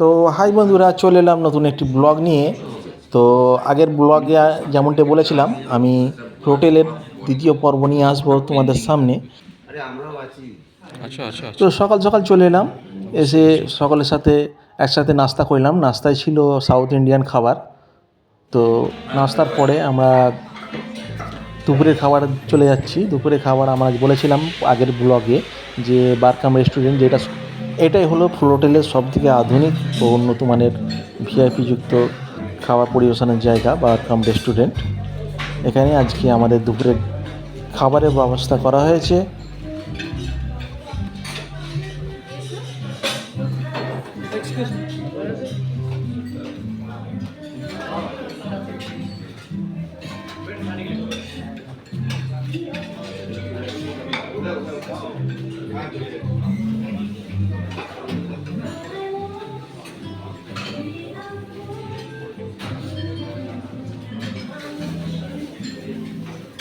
তো হাই বন্ধুরা চলে এলাম নতুন একটি ব্লগ নিয়ে। তো আগের ব্লগে যেমনটা বলেছিলাম আমি হোটেলের দ্বিতীয় পর্ব নিয়ে আসব তোমাদের সামনে। আচ্ছা আচ্ছা তো সকাল সকাল চলে এলাম এসে সকলের সাথে একসাথে নাস্তা করলাম। নাস্তায় ছিল সাউথ ইন্ডিয়ান খাবার। তো নাস্তার পরে আমরা দুপুরের খাবার চলে যাচ্ছি। দুপুরের খাবার আমরা বলেছিলাম আগের ব্লগে যে বারকাম রেস্টুরেন্ট যেটা এটাই হলো ফুল হোটেলের সব থেকে আধুনিক ও উন্নত মানের ভিআইপি যুক্ত খাবার পরিবেশনের জায়গা বা কাম রেস্টুরেন্ট। এখানে আজকে আমাদের দুপুরের খাবারের ব্যবস্থা করা হয়েছে।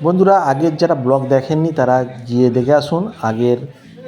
বন্ধুরা আগের যারা ব্লগ দেখেননি তারা গিয়ে দেখে আসুন। আগের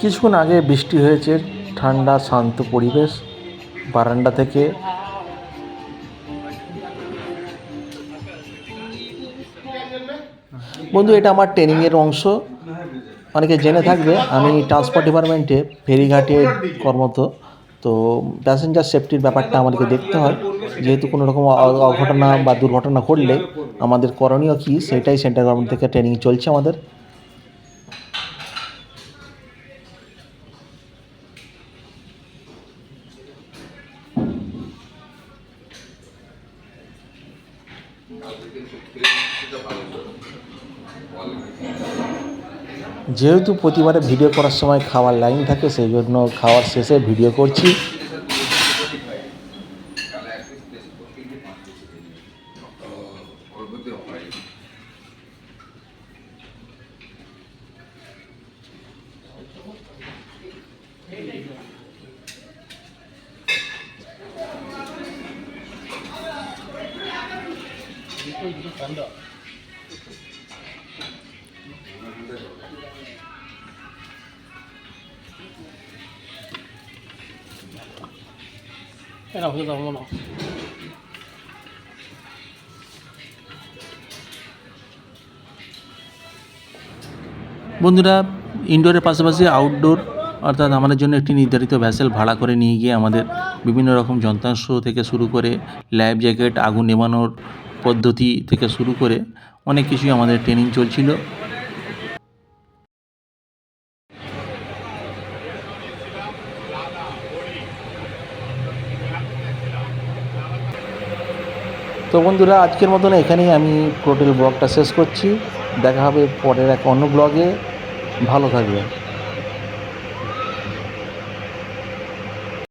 কিছুক্ষণ আগে বৃষ্টি হয়েছে, ঠান্ডা, শান্ত পরিবেশ। বারান্দা থেকে বন্ধু, এটা আমার ট্রেনিংয়ের অংশ। অনেকে জেনে থাকবে, আমি ট্রান্সপোর্ট ডিপার্টমেন্টে ফেরিঘাটে কর্মরত। তো প্যাসেঞ্জার সেফটির ব্যাপারটা আমাদেরকে দেখতে হয়। যেহেতু কোনো রকম অঘটনা বা দুর্ঘটনা ঘটলে আমাদের করণীয় কী সেটাই সেন্ট্রাল গভর্নমেন্ট থেকে ট্রেনিং চলছে আমাদের। যেহেতু প্রতিবারে ভিডিও করার সময় খাওয়ার লাইন থাকে সেই জন্য খাওয়ার শেষে ভিডিও করছি। বন্ধুরা ইনডোরের পাশাপাশি আউটডোর অর্থাৎ আমাদের জন্য একটি নির্ধারিত ভ্যাসেল ভাড়া করে নিয়ে গিয়ে আমাদের বিভিন্ন রকম যন্ত্রাংশ থেকে শুরু করে লাইফ জ্যাকেট আগুন নেভানোর পদ্ধতি থেকে শুরু করে অনেক কিছুই আমাদের ট্রেনিং চলছিল। তো বন্ধুরা, আজকের মতন এখানেই আমি টোটাল ব্লগটা শেষ করছি। দেখা হবে পরের এক অন্য ব্লগে ভালো থাকবেন।